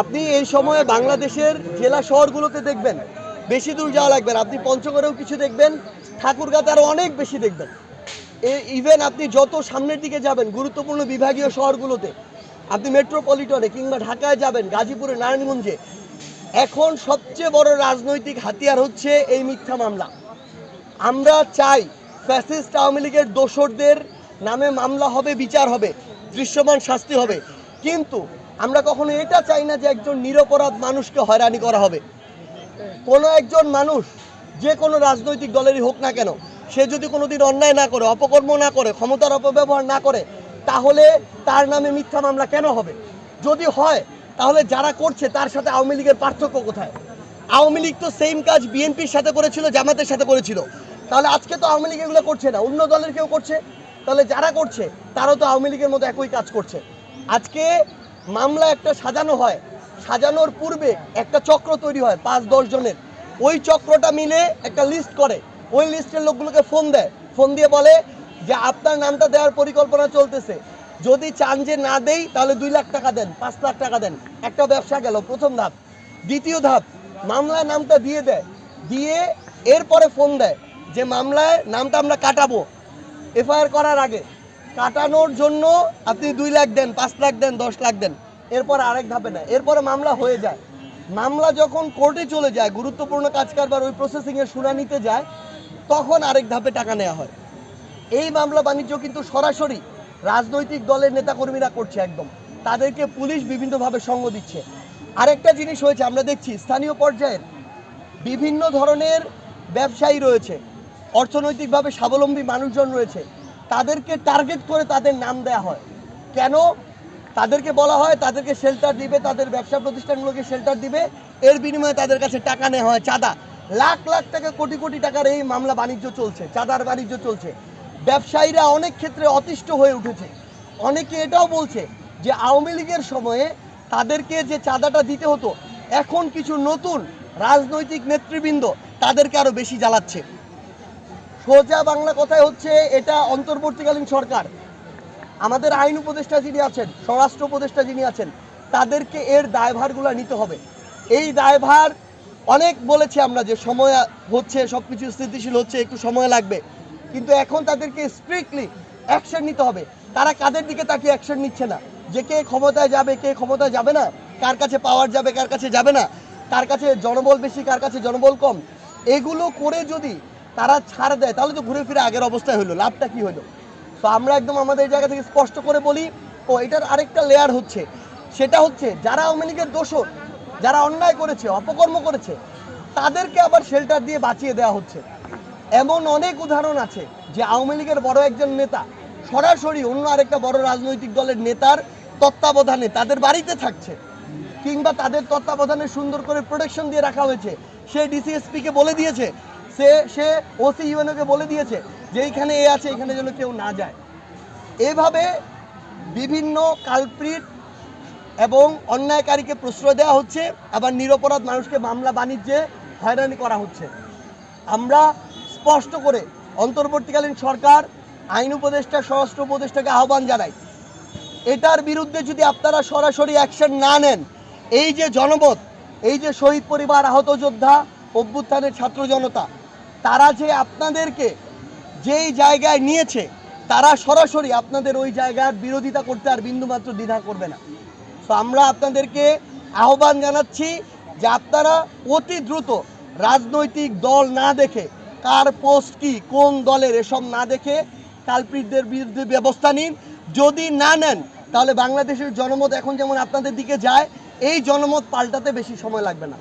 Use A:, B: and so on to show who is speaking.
A: আপনি এই সময়ে বাংলাদেশের জেলা শহরগুলোতে দেখবেন, বেশি দূর যাওয়া লাগবে না। আপনি পঞ্চগড়েও কিছু দেখবেন, ঠাকুরগাঁতে আরও অনেক বেশি দেখবেন। ইভেন আপনি যত সামনের দিকে যাবেন, গুরুত্বপূর্ণ বিভাগীয় শহরগুলোতে, আপনি মেট্রোপলিটনে কিংবা ঢাকায় যাবেন, গাজীপুরে, নারায়ণগঞ্জে, এখন সবচেয়ে বড় রাজনৈতিক হাতিয়ার হচ্ছে এই মিথ্যা মামলা। আমরা চাই ফ্যাসিস্ট আওয়ামী লীগের দোসরদের নামে মামলা হবে, বিচার হবে, দৃশ্যমান শাস্তি হবে। কিন্তু আমরা কখনো এটা চাই না যে একজন নিরপরাধ মানুষকে হয়রানি করা হবে। কোনো একজন মানুষ, যে কোনো রাজনৈতিক দলেরই হোক না কেন, সে যদি কোনোদিন অন্যায় না করে, অপকর্ম না করে, ক্ষমতার অপব্যবহার না করে, তাহলে তার নামে মিথ্যা মামলা কেন হবে? যদি হয়, তাহলে যারা করছে, তার সাথে আওয়ামী লীগের পার্থক্য কোথায়? আওয়ামী লীগ তো সেম কাজ বিএনপির সাথে করেছিল, জামাতের সাথে করেছিল। তাহলে আজকে তো আওয়ামী লীগ এগুলো করছে না, অন্য দলের কেউ করছে? তাহলে যারা করছে, তারাও তো আওয়ামী লীগের মতো একই কাজ করছে। আজকে মামলা একটা সাজানো হয়। সাজানোর পূর্বে একটা চক্র তৈরি হয় পাঁচ, দশ জনের। ওই চক্রটা মিলে একটা লিস্ট করে। ওই লিস্টের লোকগুলোকে ফোন দেয়। ফোন দিয়ে বলে যে, আপনার নামটা দেওয়ার পরিকল্পনা চলতেছে। যদি চান যে না দেই, তাহলে দুই লাখ টাকা দেন, পাঁচ লাখ টাকা দেন। একটা ব্যবসা গেল, প্রথম ধাপ। দ্বিতীয় ধাপ মামলায় নামটা দিয়ে দেয়। দিয়ে এরপরে ফোন দেয় যে মামলায় নামটা আমরা কাটাবো। এফআইআর করার আগে। কাটানোর জন্য আপনি দুই লাখ দেন, পাঁচ লাখ দেন, দশ লাখ দেন। এরপর আরেক ধাপে না এরপরে মামলা হয়ে যায়। মামলা যখন কোর্টে চলে যায়, গুরুত্বপূর্ণ কাজ কারবার ওই প্রসেসিংয়ের শুনানিতে যায়, তখন আরেক ধাপে টাকা নেওয়া হয়। এই মামলা বাণিজ্য কিন্তু সরাসরি রাজনৈতিক দলের নেতাকর্মীরা করছে একদম। তাদেরকে পুলিশ বিভিন্নভাবে সঙ্গ দিচ্ছে। আরেকটা জিনিস হয়েছে, আমরা দেখছি স্থানীয় পর্যায়ের বিভিন্ন ধরনের ব্যবসায়ী রয়েছে। অর্থনৈতিকভাবে স্বাবলম্বী মানুষজন রয়েছে। তাদেরকে টার্গেট করে তাদের নাম দেয়া হয়। কেন? তাদেরকে বলা হয়, তাদেরকে শেল্টার দিবে, তাদের ব্যবসা প্রতিষ্ঠানগুলোকে শেল্টার দিবে। এর বিনিময়ে তাদের কাছে টাকা নেওয়া হয়, চাঁদা। লাখ লাখ টাকা, কোটি কোটি টাকার এই মামলা বাণিজ্য চলছে, চাঁদার বাণিজ্য চলছে। ব্যবসায়ীরা অনেক ক্ষেত্রে অতিষ্ঠ হয়ে উঠেছে। অনেকে এটাও বলছে যে আওয়ামী লীগের সময়ে তাদেরকে যে চাঁদাটা দিতে হতো, এখন কিছু নতুন রাজনৈতিক নেতৃবৃন্দ তাদেরকে আরও বেশি জ্বালাচ্ছে। সোজা বাংলা কথায় হচ্ছে, এটা অন্তর্বর্তীকালীন সরকার। আমাদের আইন উপদেষ্টা যিনি আছেন, স্বরাষ্ট্র উপদেষ্টা যিনি আছেন, তাদেরকে এর দায়ভারগুলো নিতে হবে। এই দায়ভার অনেক বলেছি আমরা যে সময় হচ্ছে সব কিছু স্থিতিশীল হচ্ছে, একটু সময় লাগবে। কিন্তু এখন তাদেরকে স্ট্রিক্টলি অ্যাকশন নিতে হবে। তারা কাদের দিকে তাকিয়ে অ্যাকশন নিচ্ছে না? যে কে ক্ষমতায় যাবে, কে ক্ষমতায় যাবে না? কার কাছে পাওয়ার যাবে, কার কাছে যাবে না? কার কাছে জনবল বেশি, কার কাছে জনবল কম? এগুলো করে যদি তারা ছাড় দেয়, তাহলে তো ঘুরে ফিরে আগের অবস্থায় হলো, লাভটা কি হলো? তো আমরা একদম আমাদের এই জায়গা থেকে স্পষ্ট করে বলি, ও এটার আরেকটা লেয়ার হচ্ছে, সেটা হচ্ছে যারা আওয়ামী লীগের দোষর, যারা অন্যায় করেছে, অপকর্ম করেছে, তাদেরকে আবার শেল্টার দিয়ে বাঁচিয়ে দেওয়া হচ্ছে। এমন অনেক উদাহরণ আছে যে আওয়ামী লীগের বড় একজন নেতা, সরাসরি অন্য আরেকটা বড় রাজনৈতিক দলের নেতার তত্ত্বাবধানে তাদের বাড়িতে থাকছে, কিংবা তাদের তত্ত্বাবধানে সুন্দর করে প্রোটেকশন দিয়ে রাখা হয়েছে। সে ডিসিএসপিকে বলে দিয়েছে সে সে ওসি ইউএনওকে বলে দিয়েছে যে এইখানে এ আছে, এখানে যেন কেউ না যায়। এভাবে বিভিন্ন কালপ্রিট এবং অন্যায়কারীকে প্রশ্রয় দেওয়া হচ্ছে, আবার নিরপরাধ মানুষকে মামলা বাণিজ্যে হয়রানি করা হচ্ছে। আমরা স্পষ্ট করে অন্তর্বর্তীকালীন সরকার, আইন উপদেষ্টা, স্বরাষ্ট্র উপদেষ্টাকে আহ্বান জানাই। এটার বিরুদ্ধে যদি আপনারা সরাসরি অ্যাকশন না নেন, এই যে জনমত, এই যে শহীদ পরিবার, আহত যোদ্ধা, অভ্যুত্থানের ছাত্র জনতা তারা যে আপনাদেরকে যেই জায়গায় নিয়েছে, তারা সরাসরি আপনাদের ওই জায়গার বিরোধিতা করতে আর বিন্দুমাত্র দ্বিধা করবে না। তো আমরা আপনাদেরকে আহ্বান জানাচ্ছি যে আপনারা অতি দ্রুত রাজনৈতিক দল না দেখে, কার পোস্ট কি, কোন দলের এসব না দেখে কালপ্রিটদের বিরুদ্ধে ব্যবস্থা নিন। যদি না নেন, তাহলে বাংলাদেশের জনমত এখন যেমন আপনাদের দিকে যায়, এই জনমত পাল্টাতে বেশি সময় লাগবে না।